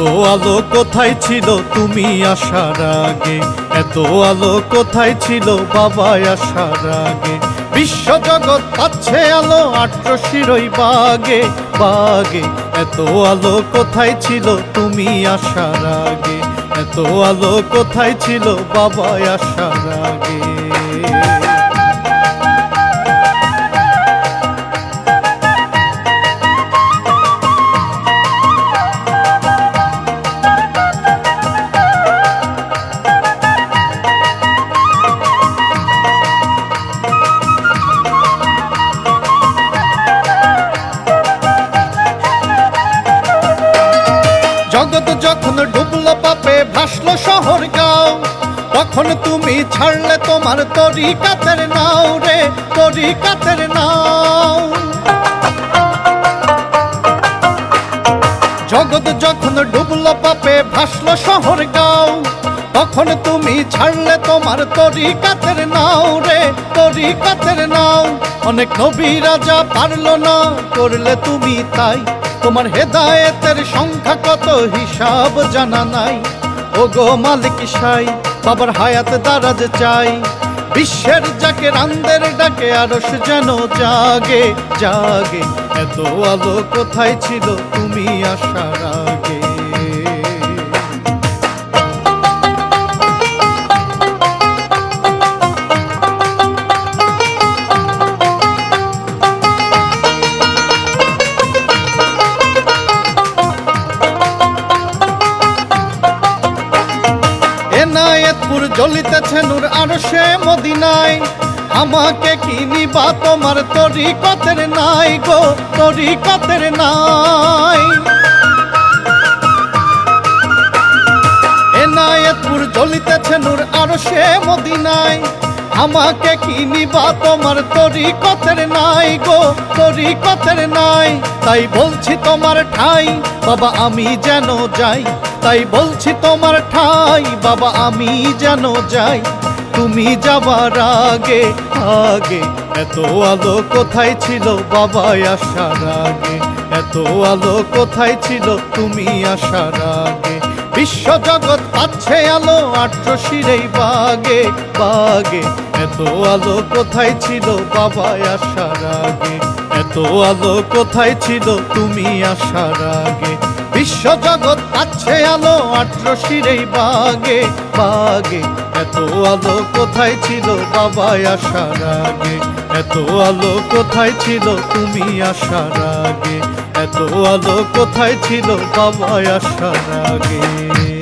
আলো কোথায় ছিল? তুমি আসার আগে। এত আলো কোথায় ছিল? বাবা আসার আগে। বিশ্ব জগৎ পাচ্ছে আলো আট্র শিরই বাগে বাগে। এত আলো কোথায় ছিল? তুমি আসার আগে। এত আলো কোথায় ছিল? বাবা আসার আগে। তখন ছাড়লে তোমার তরিকাতের নাও রে, তরিকাতের নাও। জগৎ যখন ডুবলো পাপে ভাসলো শহর গাও, তখন তুমি ছাড়লে তোমার তরিকাতের নাও রে, তরিকাতের নাও। অনেক নবী রাজা পারল না, করলে তুমি তাই। তোমার হেদায়েতের সংখ্যা কত হিসাব জানা নাই। ও গো মালিক সাই বাবার হায়াত দারাজ চাই বিশ্বের যাকে রান্দের ডাকে আরস যেন জাগে জাগে। এত আলো কোথায় ছিল তুমি আসার আগে? এনায়েতপুর জ্বলিতেছে নূর আর সে মদিনায়। আমাকে কি নিবা তোমার তরিকতের নাই গো, তরিকতের নাই। এনায়েতপুর জ্বলিতেছে নূর আর সে মদিনায়। আমাকে তোমার তরিকতের নাই গো, তরিকতের নাই। তাই বলছি তোমার ঠাই, বাবা আমি যেন যাই। তাই বলছি তোমার ঠাই, বাবা আমি যেন যাই। তুমি যাবার আগে আগে, এত আলো কোথায় ছিল? বাবা আসার আগে, এত আলো কোথায় ছিল? তুমি আসার আগে। বিশ্ব জগৎ পাচ্ছে আলো আট্র শিরেই বাগে বাগে। এত আলো কোথায় ছিল? বাবা আসার আগে, এত আলো কোথায় ছিল? তুমি আসার আগে। বিশ্ব জগৎ পাচ্ছে আলো আট্রশির এই বাগে। বাগে, এত আলো কোথায় ছিল বাবা আসার আগে? এত আলো কোথায় ছিল তুমি আসার আগে? এত আলো কোথায় ছিল বাবা আসার আগে?